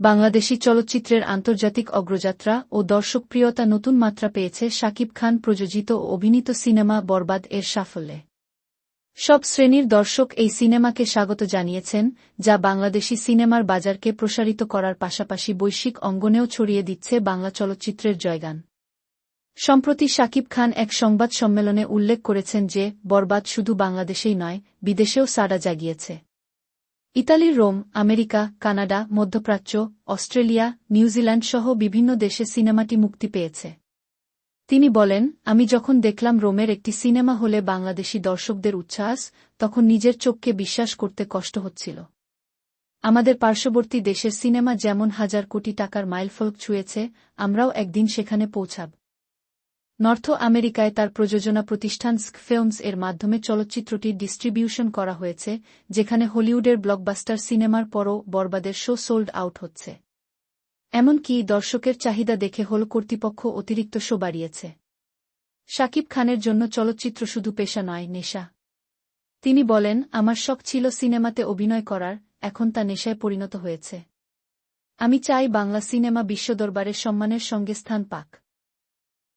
বাংলাদেশি চলচ্চিত্রের আন্তর্জাতিক অগ্রযাত্রা ও দর্শকপ্রিয়তা নতুন মাত্রা পেয়েছে শাকিব খান প্রযোজিত ও অভিনীত সিনেমা বরবাদ এর সাফল্যে। সব শ্রেণির দর্শক এই সিনেমাকে স্বাগত জানিয়েছেন, যা বাংলাদেশি সিনেমার বাজারকে প্রসারিত করার পাশাপাশি বৈশ্বিক অঙ্গনেও ছড়িয়ে দিচ্ছে বাংলা চলচ্চিত্রের জয়গান। সম্প্রতি শাকিব খান এক সংবাদ সম্মেলনে উল্লেখ করেছেন যে, বরবাদ শুধু বাংলাদেশেই নয়, বিদেশেও সাড়া জাগিয়েছে। ইতালির রোম, আমেরিকা, কানাডা, মধ্যপ্রাচ্য, অস্ট্রেলিয়া নিউজিল্যান্ড সহ বিভিন্ন দেশে সিনেমাটি মুক্তি পেয়েছে। তিনি বলেন, আমি যখন দেখলাম রোমের একটি সিনেমা হলে বাংলাদেশি দর্শকদের উচ্ছ্বাস, তখন নিজের চোখকে বিশ্বাস করতে কষ্ট হচ্ছিল। আমাদের পার্শ্ববর্তী দেশের সিনেমা যেমন হাজার কোটি টাকার মাইলফলক ছুঁয়েছে, আমরাও একদিন সেখানে পৌঁছাব। নর্থ আমেরিকায় তার প্রযোজনা প্রতিষ্ঠান স্ক ফিল্মস এর মাধ্যমে চলচ্চিত্রটি ডিস্ট্রিবিউশন করা হয়েছে, যেখানে হলিউডের ব্লকবাস্টার সিনেমার পরও বরবাদের শো সোল্ড আউট হচ্ছে। এমনকি দর্শকের চাহিদা দেখে হল কর্তৃপক্ষ অতিরিক্ত শো বাড়িয়েছে। শাকিব খানের জন্য চলচ্চিত্র শুধু পেশা নয়, নেশা। তিনি বলেন, আমার শখ ছিল সিনেমাতে অভিনয় করার, এখন তা নেশায় পরিণত হয়েছে। আমি চাই বাংলা সিনেমা বিশ্বদরবারের সম্মানের সঙ্গে স্থান পাক।